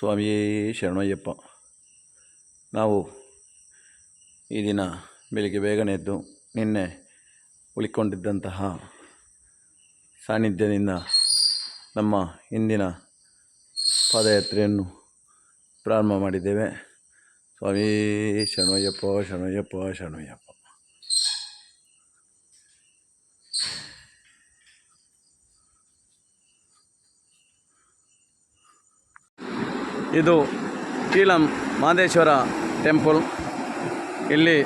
ಸ್ವಾಮಿಯೇ ಶರಣಯ್ಯಪ್ಪ, ನಾವು ಈ ದಿನ ಬೆಳಿಗ್ಗೆ ಬೇಗನೆ ಎದ್ದು ನಿನ್ನೆ ಉಳಿಕೊಂಡಿದ್ದಂತಹ ಸಾನ್ನಿಧ್ಯದಿಂದ ನಮ್ಮ ಇಂದಿನ ಪಾದಯಾತ್ರೆಯನ್ನು ಪ್ರಾರಂಭ ಮಾಡಿದ್ದೇವೆ. ಸ್ವಾಮಿ ಶರಣಯ್ಯಪ್ಪ ಶರಣಯ್ಯಪ್ಪ ಶರಣಯ್ಯಪ್ಪ. ಇದು ಕೀಲಂ ಮಾದೇಶ್ವರ ಟೆಂಪಲ್. ಇಲ್ಲಿ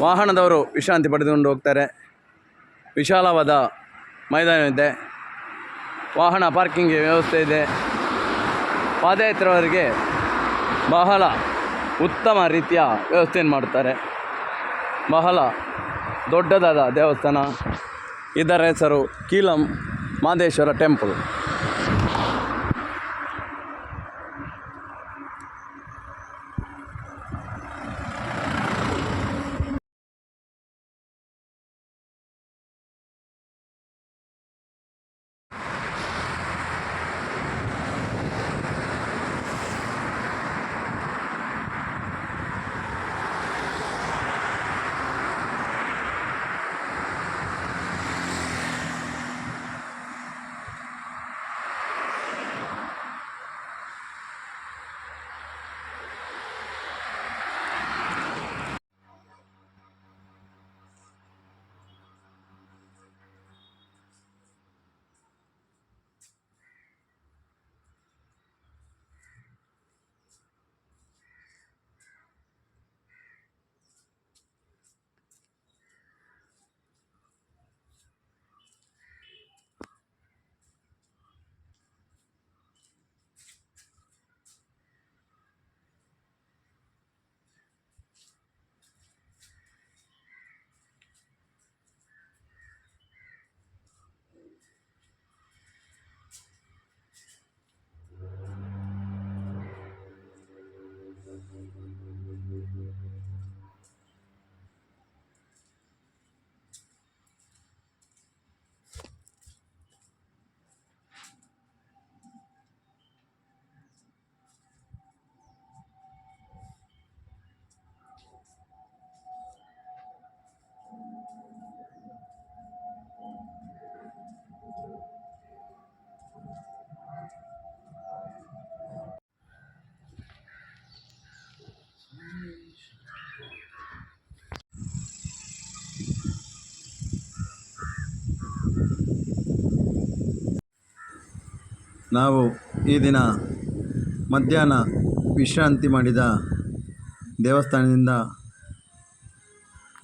ವಾಹನದವರು ವಿಶ್ರಾಂತಿ ಪಡೆದುಕೊಂಡು ಹೋಗ್ತಾರೆ. ವಿಶಾಲವಾದ ಮೈದಾನವಿದೆ. ವಾಹನ ಪಾರ್ಕಿಂಗ್ ವ್ಯವಸ್ಥೆ ಇದೆ. ಪಾದಯಾತ್ರೆಯವರಿಗೆ ಬಹಳ ಉತ್ತಮ ರೀತಿಯ ವ್ಯವಸ್ಥೆಯನ್ನು ಮಾಡುತ್ತಾರೆ. ಬಹಳ ದೊಡ್ಡದಾದ ದೇವಸ್ಥಾನ. ಇದರ ಹೆಸರು ಕೀಲಂ ಮಾದೇಶ್ವರ ಟೆಂಪಲ್. ನಾವು ಈ ದಿನ ಮಧ್ಯಾಹ್ನ ವಿಶ್ರಾಂತಿ ಮಾಡಿದ ದೇವಸ್ಥಾನದಿಂದ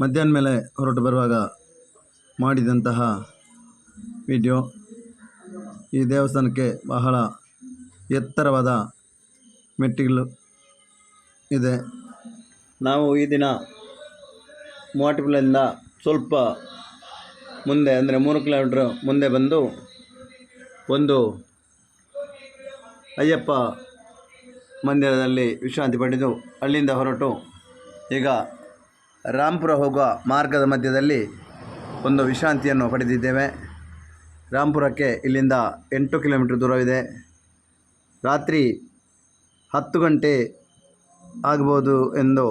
ಮಧ್ಯಾಹ್ನ ಮೇಲೆ ಹೊರಟು ಬರುವಾಗ ಮಾಡಿದಂತಹ ವಿಡಿಯೋ. ಈ ದೇವಸ್ಥಾನಕ್ಕೆ ಬಹಳ ಎತ್ತರವಾದ ಮೆಟ್ಟಿಲು ಇದೆ. ನಾವು ಈ ದಿನ ಮೂವಾಟಿಪುರದಿಂದ ಸ್ವಲ್ಪ ಮುಂದೆ, ಅಂದರೆ ಮೂರು ಕಿಲೋಮೀಟ್ರ್ ಮುಂದೆ ಬಂದು ಒಂದು ಅಯ್ಯಪ್ಪ ಮಂದಿರದಲ್ಲಿ ವಿಶ್ರಾಂತಿ ಪಡೆದು ಅಲ್ಲಿಂದ ಹೊರಟು. ಈಗ ರಾಂಪುರ ಹೋಗುವ ಮಾರ್ಗದ ಮಧ್ಯದಲ್ಲಿ ಒಂದು ವಿಶ್ರಾಂತಿಯನ್ನು ಪಡೆದಿದ್ದೇವೆ. ರಾಂಪುರಕ್ಕೆ ಇಲ್ಲಿಂದ ಎಂಟು ಕಿಲೋಮೀಟ್ರ್ ದೂರವಿದೆ. ರಾತ್ರಿ ಹತ್ತು ಗಂಟೆ ಆಗ್ಬೋದು ಎಂದು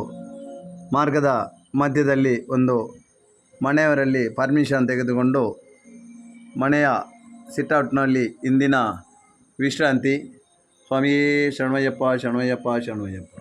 ಮಾರ್ಗದ ಮಧ್ಯದಲ್ಲಿ ಒಂದು ಮನೆಯವರಲ್ಲಿ ಪರ್ಮಿಷನ್ ತೆಗೆದುಕೊಂಡು ಮನೆಯ ಸಿಟ್ಔಟ್ನಲ್ಲಿ ಇಂದಿನ ವಿಶ್ರಾಂತಿ. ಸ್ವಾಮಿಯೇ ಶರಣಯ್ಯಪ್ಪ ಶರಣಯ್ಯಪ್ಪ ಶರಣಯ್ಯಪ್ಪ